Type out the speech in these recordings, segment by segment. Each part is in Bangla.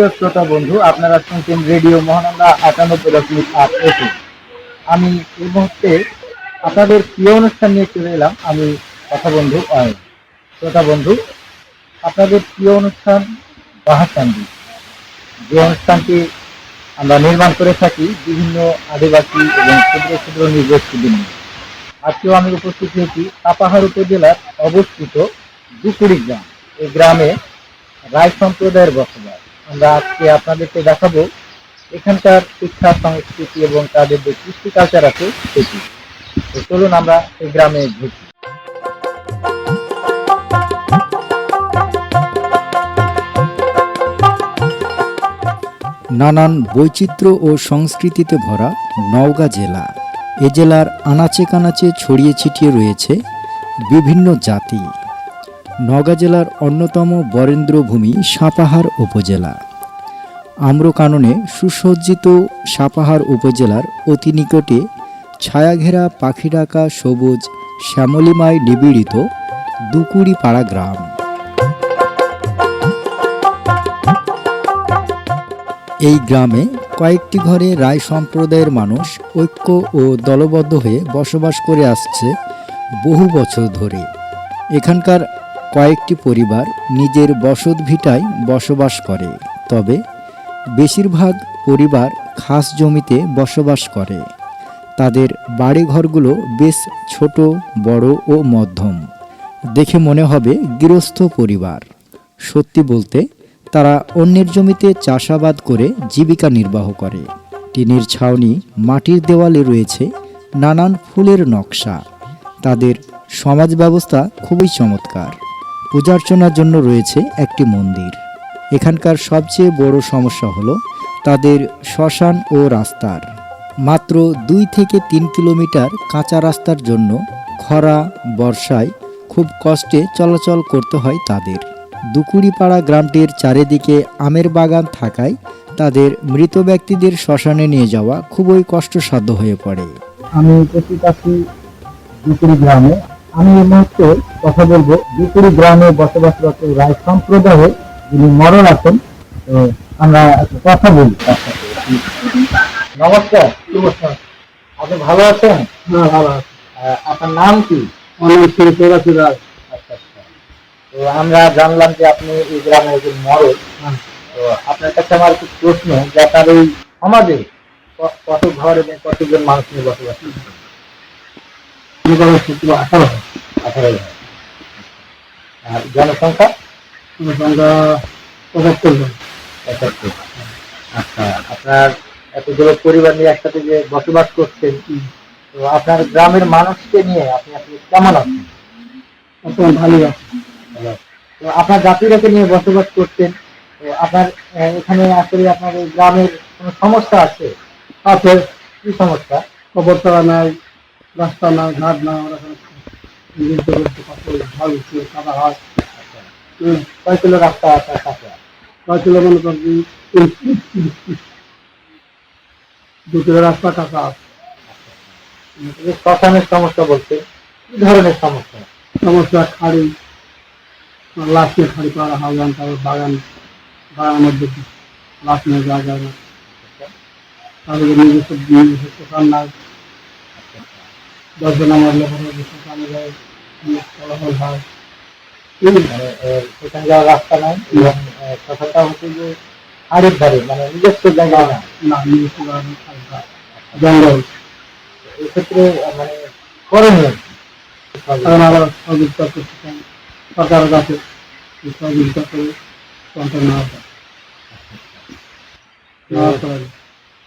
সুপ্রিয় শ্রোতা বন্ধু, আপনারা শুনছেন রেডিও মহানন্দা আটানব্বই দশমিক আট এফএম। আমি এই মুহূর্তে আপনাদের প্রিয় অনুষ্ঠান নিয়ে চলে এলাম। আমি কথা বন্ধু অয়ন। শ্রোতা বন্ধু, আপনাদের প্রিয় অনুষ্ঠান বাহাসান্দি যে অনুষ্ঠানটি আমরা নির্মাণ করে থাকি বিভিন্ন আদিবাসী এবং ক্ষুদ্র ক্ষুদ্র নৃগোষ্ঠীদের নিয়ে আজকেও আমি উপস্থিত হয়েছি কাপাহার উপজেলার অবস্থিত দুকুড়ি গ্রাম। এই গ্রামে রায় সম্প্রদায়ের বসবাস। আমরা আজকে আপনাদেরকে দেখাবো এখানকার শিক্ষা, সংস্কৃতি এবং তাদের যে কৃষ্টি কালচার আছে সেটি। তো চলুন আমরা এই গ্রামে ঢুকি। নানান বৈচিত্র্য ও সংস্কৃতিতে ভরা নওগাঁ জেলা। এ জেলার আনাচে কানাচে ছড়িয়ে ছিটিয়ে রয়েছে বিভিন্ন জাতি। নওগাঁ জেলার অন্যতম বরেন্দ্রভূমি সাপাহার উপজেলা। আম্রকাননে সুসজ্জিত সাপাহার উপজেলার অতি নিকটে ছায়াঘেরা পাখি ডাকা সবুজ শ্যামলিমায় নিবিড়িত দুকুড়িপাড়া গ্রাম। এই গ্রামে কয়েকটি ঘরে রায় সম্প্রদায়ের মানুষ ঐক্য ও দলবদ্ধ হয়ে বসবাস করে আসছে বহু বছর ধরে। এখানকার কয়েকটি পরিবার নিজের বসত ভিটায় বসবাস করে। তবে বেশিরভাগ পরিবার খাস জমিতে বসবাস করে। তাদের বাড়িঘরগুলো বেশ ছোট, বড় ও মধ্যম। দেখে মনে হবে গৃহস্থ পরিবার। সত্যি বলতে, তারা অন্যের জমিতে চাষাবাদ করে জীবিকা নির্বাহ করে। টিনের ছাউনি মাটির দেওয়ালে রয়েছে নানান ফুলের নকশা। তাদের সমাজ ব্যবস্থা খুবই চমৎকার। পূজার্চনার জন্য রয়েছে একটি মন্দির। এখানকার সবচেয়ে বড় সমস্যা হলো তাদের শ্মশান ও রাস্তার। মাত্র দুই থেকে তিন কিলোমিটার কাঁচা রাস্তার জন্য খরা, বর্ষায় খুব কষ্টে চলাচল করতে হয় তাদের। দুকুড়িপাড়া গ্রামটির চারিদিকে আমের বাগান থাকায় তাদের মৃত ব্যক্তিদের শ্মশানে নিয়ে যাওয়া খুবই কষ্টসাধ্য হয়ে পড়ে। আমি গ্রামে। আমি এই মুহূর্তে কথা বলব দুপুরি গ্রামে বসবাসরত রায় সম্প্রদায়ে যিনি মরণ আছেন তো আমরা একটু কথা বলি। নমস্কার। নমস্কার। আপনি ভালো আছেন? হ্যাঁ ভালো আছি। আপনার নাম কি? অনেক শ্রী চৌরাশি রায়। আচ্ছা আচ্ছা। তো আমরা জানলাম যে আপনি এই গ্রামে একজন মরণ। তো আপনার কাছে আমার একটু প্রশ্ন যে আপনার এই সমাজে কত ঘর এবং কতজন মানুষ নিয়ে বসবাস আঠারো। আঠারো জনসংখ্যা? জনসংখ্যা পঁচাত্তর জন পঁচাত্তর আচ্ছা আপনার এতগুলো পরিবার নিয়ে একসাথে যে বসবাস করছেন তো আপনার গ্রামের মানুষকে নিয়ে আপনি আপনি কেমন আছেন? এখন ভালোই আছি। তো আপনার জাতিরাকে নিয়ে বসবাস করছেন আপনার এখানে আসলে আপনার এই গ্রামের কোনো সমস্যা আছে? আছে। কি সমস্যা? খবর তারা নাই রাস্তা নাই ঘাট নাই আমরা ভালো কাদা হয়। কিলো রাস্তা আছে? কাছে কিলো মনে করি দু কিলো রাস্তা কাঁচা আছে। শ্মশানের সমস্যা বলতে কি ধরনের সমস্যা? সমস্যা খাড়ি। লাশ খাড়ি করা হয় তারপর বাগান বাগানের মধ্যে লাশ নিয়ে যাওয়া যায় না তারপরে নিজস্ব নিজস্ব দোকান নাই। দশজন আমার মধ্যে দোকানে যায় হয়। সেখানে যাওয়ার রাস্তা নাই এবং কথাটা হচ্ছে যে আড়ের ধারে মানে নিজস্ব জায়গা না। জায়গা জঙ্গল। এক্ষেত্রে মানে করণীয় কারণ আমরা সহযোগিতা করতে চাই। সরকারের কাছে সহযোগিতা করে সন্তান নেওয়া যায়।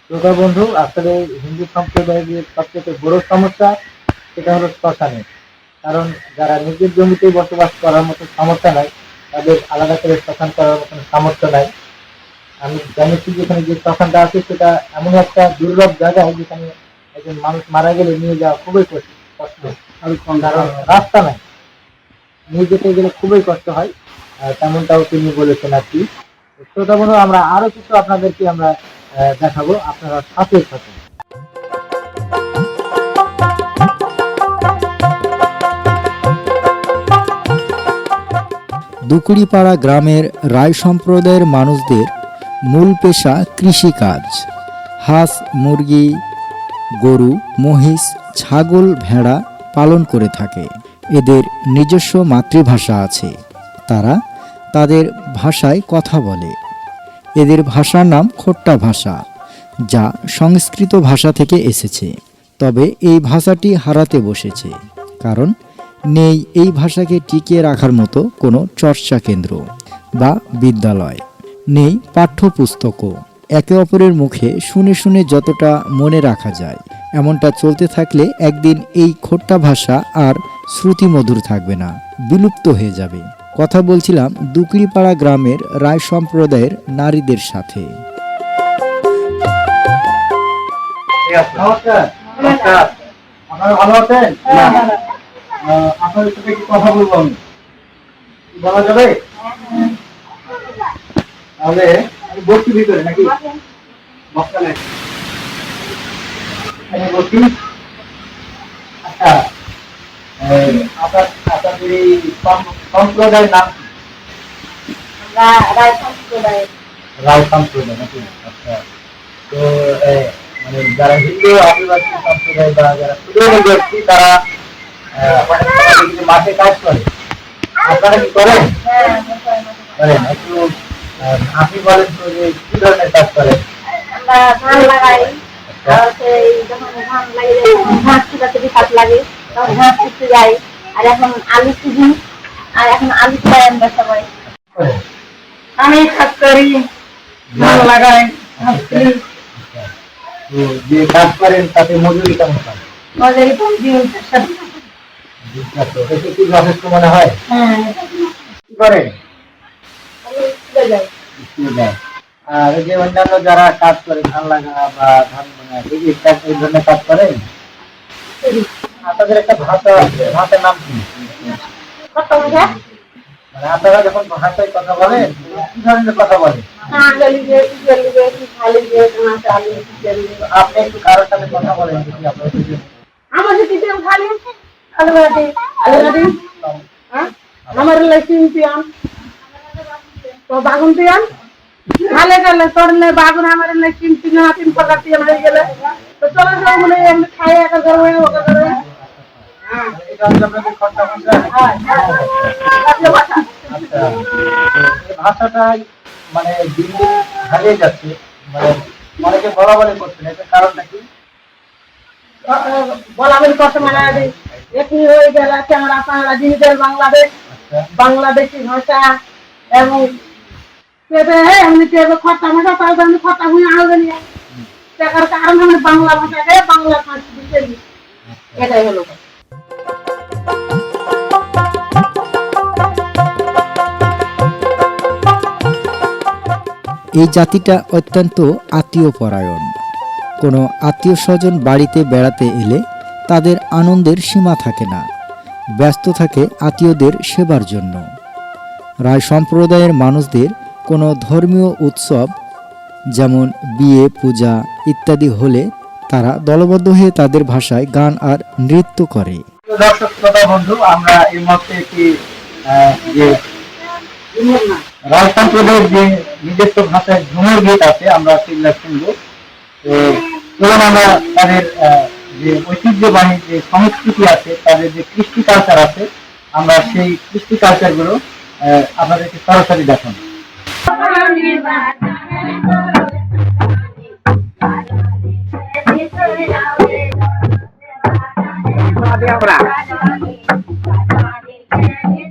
শ্রোতা বন্ধু আসলে হিন্দু সম্প্রদায়ের যে সবচেয়ে বড় সমস্যা সেটা হলো শ্মশানে। কারণ যারা নিজের জমিতে বসবাস করার মতো সামর্থ্য নাই তাদের আলাদা করে শ্মশান করার মতন সামর্থ্য নাই। আমি জানিছি যেখানে যে শ্মশানটা আছে সেটা এমন একটা দুর্লভ জায়গা যেখানে একজন মানুষ মারা গেলে নিয়ে যাওয়া খুবই কষ্ট কষ্ট। কারণ রাস্তা নাই। নিয়ে যেতে গেলে খুবই কষ্ট হয়। তেমনটাও তিনি বলেছেন আর কি। শ্রোতা বন্ধু আমরা আরও কিছু আপনাদেরকে আমরা দেখাবো। আপনারা সাথে থাকুন। দুকুড়িপাড়া গ্রামের রায় সম্প্রদায়ের মানুষদের মূল পেশা কৃষিকাজ। হাঁস, মুরগি, গরু, মহিষ, ছাগল, ভেড়া পালন করে থাকে। এদের নিজস্ব মাতৃভাষা আছে। তারা তাদের ভাষায় কথা বলে। এদের ভাষার নাম খোট্টা ভাষা, যা সংস্কৃত ভাষা থেকে এসেছে। তবে এই ভাষাটি হারাতে বসেছে, কারণ নেই এই ভাষাকে টিকিয়ে রাখার মতো কোনো চর্চা কেন্দ্র বা বিদ্যালয়। নেই পাঠ্যপুস্তকও। একে অপরের মুখে শুনে শুনে যতটা মনে রাখা যায় এমনটা চলতে থাকলে একদিন এই খোট্টা ভাষা আর শ্রুতিমধুর থাকবে না বিলুপ্ত হয়ে যাবে। কথা বলছিলাম দুকড়িপাড়া গ্রামের রায় সম্প্রদায়ের নারীদের সাথে। নমস্কার। আপনারা ভালো আছেন? আহ, আপনাদের সাথে একটু কথা বলব আমি। বলা যাবে? তাহলে আমি বসছি ভিতরে নাকি? বসতে নাই এখানে বসি আচ্ছা আপনার আপনাদের এই সম্প্রদায়ের নাম? রায় সম্প্রদায় নাকি? আচ্ছা তো মানে যারা হিন্দু আদিবাসী সম্প্রদায় বা যারা ব্যক্তি তারা মাঠে কাজ করে আপনারা কি করেন? করেন একটু আপনি বলেন তো যে কি ধরনের কাজ করেন? ধান লাগাই যখন ধান লাগিয়ে ঘাস ছিটাতে বিপাক লাগে তখন ঘাস ছুটতে যাই আর এখন আলু সিজি আর এখন আলু আমরা সবাই করেন? আমি কাজ করি ধান লাগাই আচ্ছা। যে কাজ করেন তাতে মজুরি কেমন পান মজারি কম দিন যথেষ্ট মনে হয় কি যায়। আর যে অন্যান্য যারা কাজ করে ধান লাগা বা ধান এই ধরনের কাজ করেন আপনাদের একটা ভাষা আছে ভাষার নাম কি মানে আপনারা যখন ভাষায় কথা বলেন কি ধরনের কথা বলেন। আপনি একটু কারোর সাথে কথা বলেন যদি আপনার কিছু আমার হ্যাঁ লেসিন পিয়ন তো বাগুন পিয়ন ভালো গেলে করলে বাগুন আমার লেসিন তিন তিন প্রকার পিয়ন হয়ে গেলে তো চলো মনে হয় আমি খাই একা করব ওকা করব হ্যাঁ হ্যাঁ আচ্ছা ভাষাটাই মানে দিন দিন হারিয়ে যাচ্ছে মানে অনেকে বলা বলে করছেন এটার কারণটা কি বলা বলি কত মানে একই হয়ে গেল ক্যামেরা বাংলাদেশ। আচ্ছা। বাংলাদেশি ভাষা এবং এমনি ভাষা তাও আমি খটা হুই আনবে নিয়ে। টাকার কারণ আমি বাংলা ভাষাকে বাংলা সংস্কৃতি এটাই হলো। এই জাতিটা অত্যন্ত আত্মীয় পরায়ণ কোনো আত্মীয় স্বজন বাড়িতে বেড়াতে এলে তাদের আনন্দের সীমা থাকে না। ব্যস্ত থাকে আত্মীয়দের সেবার জন্য। রায় সম্প্রদায়ের মানুষদের কোনো ধর্মীয় উৎসব, যেমন বিয়ে, পূজা ইত্যাদি হলে তারা দলবদ্ধ হয়ে তাদের ভাষায় গান আর নৃত্য করে। দর্শক, শ্রোতা বন্ধু, আমরা এই একটি যে যে নিজস্ব ভাষায় ঝুমুর গীত আছে, আমরা শুনব। তো আমরা তাদের যে ঐতিহ্যবাহী যে সংস্কৃতি আছে তাদের যে কৃষ্টি কালচার আছে আমরা সেই কৃষ্টি কালচারগুলো আহ, আপনাদেরকে সরাসরি দেখানো Thank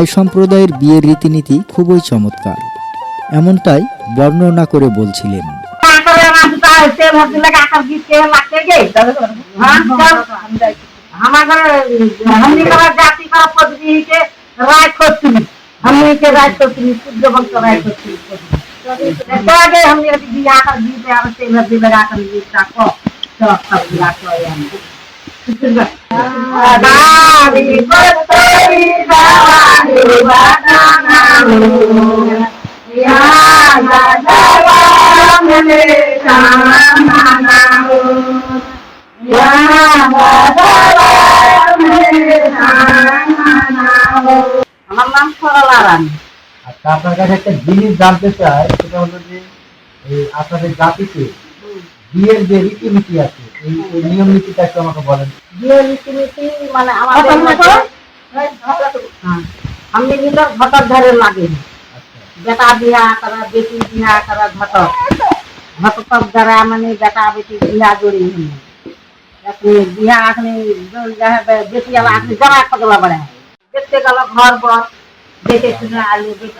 রায় সম্প্রদায়ের বিয়ের রীতিনীতি খুবই চমৎকার এমনটাই বর্ণনা করে বলছিলেন हमने कहा जाति का पदवी के राय खोजती हमने के राय खोजती शुद्ध वंश राय खोजती तो आगे हमने अभी बिया कर दी पे अब से नदी लगा कर दी ता को तो सब बिया को यानी আমার নাম সরলা রানী। আচ্ছা আপনার কাছে একটা জিনিস জানতে চাই সেটা হলো যে আপনাদের জাতিতে বিয়ের যে রীতিনীতি আছে নিয়ম নীতিটা একটু আমাকে বলেন বিয়ে রীতিনীতি মানে আমাদের মধ্যে হ্যাঁ, আমি নিল ঘটক ধরে লাগে আচ্ছা বেটা বিয়া করা বেটি বিয়া করা ঘটক ঘটক দ্বারা মানে বেটা বেটি বিয়া জড়ি হই আপনি বিয়া আপনি বেটি আলা আপনি জমা কতলা বড় দেখতে গেল ঘর বর দেখে শুনে আলু বেটি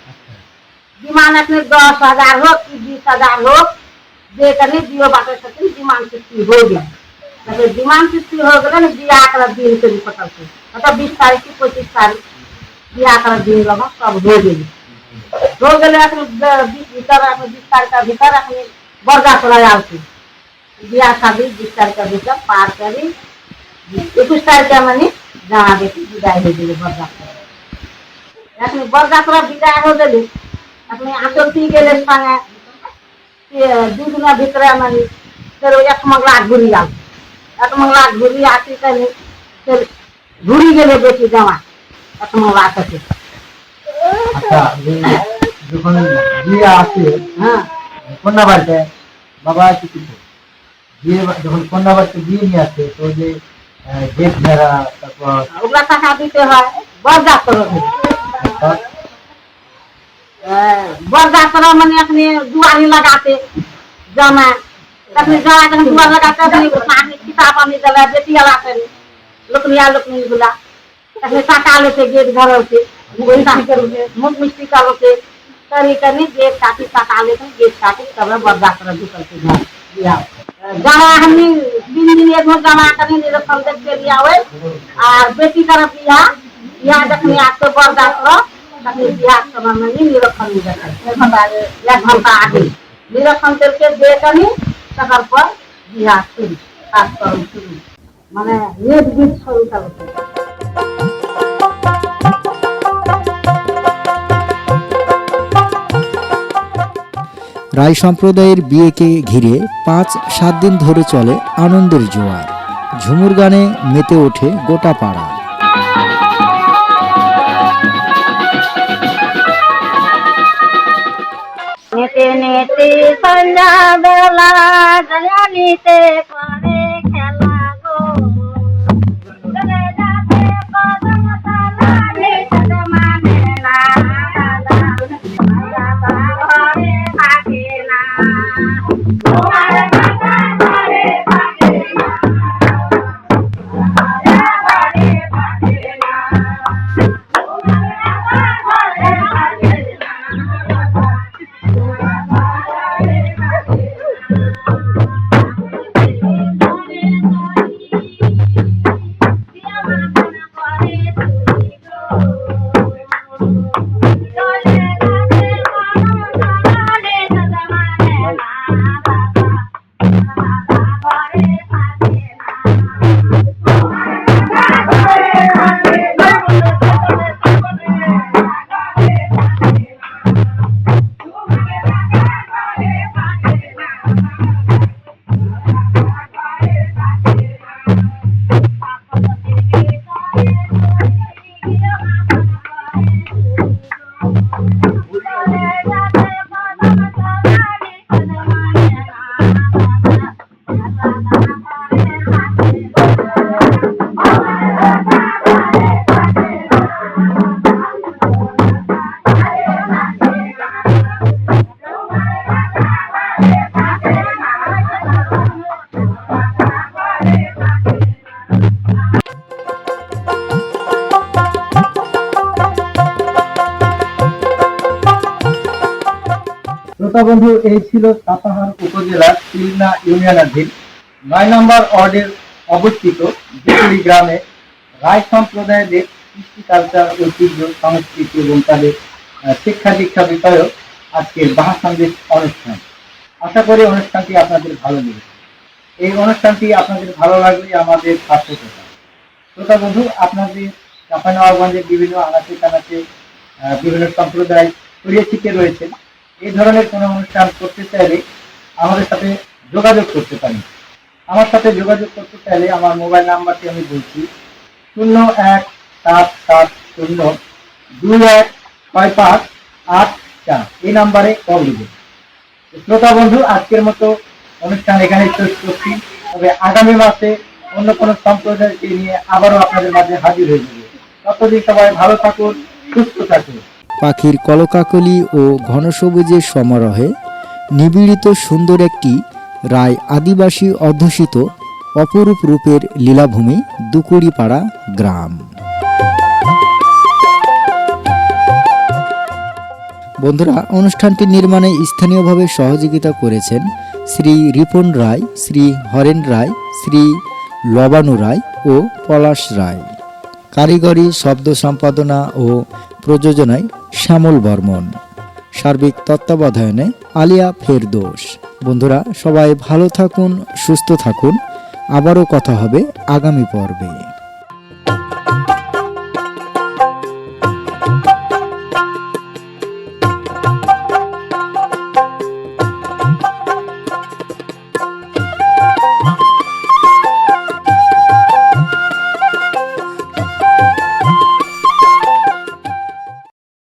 ডিমান্ড আপনি দশ হাজার হোক কি বিশ হাজার হোক যেখানে জিও বাটের সাথে ডিমান্ড সৃষ্টি হয়ে গেল। তাহলে ডিমান্ড সৃষ্টি হয়ে গেলে বিয়ে আকার দিন তৈরি করতে অর্থাৎ বিশ তারিখ কি পঁচিশ তারিখ বিয়ে আকার দিন লগা সব হয়ে গেল। হয়ে গেলে আপনি বিশ ভিতরে, আপনি বিশ তারিখের ভিতরে আপনি বরগা চলে আসছি বিয়া শাদি বিশ তারিখের ভিতর পার করি একুশ তারিখে মানে জামা দেখি বিদায় হয়ে গেল বরগা এখন বরগা বিদায় হয়ে গেলে गई बर्दा अपने बर्दा पूरा विदाई हो गई अपने आंचल पी गए संगे दू दिन भीतर मनी फिर एक मंगला घुरी आल एक मंगला घुरी आती कनी फिर घुरी गेले बेटी जमा एक मंगला आते আচ্ছা এই যখন বিয়ে আসে हाँ কন্যা বাড়িতে বাবা কি কিছু বিয়ে বা- যখন কন্যা বাড়িতে বিয়ে নিয়ে আসে তো ওই যে গেট ঘেরা তারপর ওগুলা টাকা দিতে হয় दुआ पर मन अपने दुआ नहीं लगाते जमा अपने जमा जब दुआ लगाते अपने किताब अपने जला बेटी अला करे लोकनिया लोकनी बुला अपने साटा लेते गेट घर होते मुख मिस्टी कर होते करी करी गेट काटी साटा लेते गेट काटी तब बर्दाश्त कर दूसर के घर जमा हमने दिन दिन एक जमा करी निरक्षण देख के लिया हुए और बेटी कर दिया यहाँ जखनी आपको बर्दाश्त রায় সম্প্রদায়ের বিয়েকে ঘিরে পাঁচ, সাত দিন ধরে চলে আনন্দের জোয়ার। ঝুমুর গানে মেতে ওঠে গোটা পাড়া। બનાવેલા દયાની તે উপজেলার তিলনা ইউনিয়নাধীন নয় নম্বর ওয়ার্ডের অবস্থিত জেপুরি গ্রামে রায় সম্প্রদায়ের কৃষি কালচার, ঐতিহ্য, সংস্কৃতি এবং তাদের শিক্ষা দীক্ষা বিষয়ক আজকের বাহা সন্দেশ অনুষ্ঠান। আশা করি অনুষ্ঠানটি আপনাদের ভালো লেগেছে। এই অনুষ্ঠানটি আপনাদের ভালো লাগলে আমাদের সার্থকতা শ্রোতা বন্ধু, আপনাদের চাপানগঞ্জের বিভিন্ন আনাচে কানাচে বিভিন্ন সম্প্রদায় ছড়িয়ে ছিটিয়ে রয়েছে। এই ধরনের কোনো অনুষ্ঠান করতে চাইলে আমাদের সাথে যোগাযোগ করতে পারেন আমার সাথে যোগাযোগ করতে চাইলে আমার মোবাইল নাম্বারটি আমি বলছি। শূন্য এক সাত সাত শূন্য দুই এক ছয় পাঁচ আট চার। এই নাম্বারে কল দিবেন শ্রোতা বন্ধু, আজকের মতো অনুষ্ঠান এখানে শেষ করছি। তবে আগামী মাসে অন্য কোনো সম্প্রদায়কে নিয়ে আবারও আপনাদের মাঝে হাজির হয়ে যাবে। ততদিন সবাই ভালো থাকুন, সুস্থ থাকুন। পাখির কলকাকলি ও ঘন সবুজের সমারোহে নিবিড়িত সুন্দর একটি রায় আদিবাসী অধ্যুষিত অপরূপ রূপের লীলাভূমি দুকুড়িপাড়া গ্রাম। বন্ধুরা, অনুষ্ঠানটি নির্মাণে স্থানীয়ভাবে সহযোগিতা করেছেন শ্রী রিপন রায়, শ্রী হরেন রায়, শ্রী লবানু রায় ও পলাশ রায়। কারিগরি, শব্দ সম্পাদনা ও প্রযোজনায় শ্যামল বর্মন। সার্বিক তত্ত্বাবধানে আলিয়া ফেরদোস বন্ধুরা সবাই ভালো থাকুন সুস্থ থাকুন। আবারও কথা হবে আগামী পর্বে।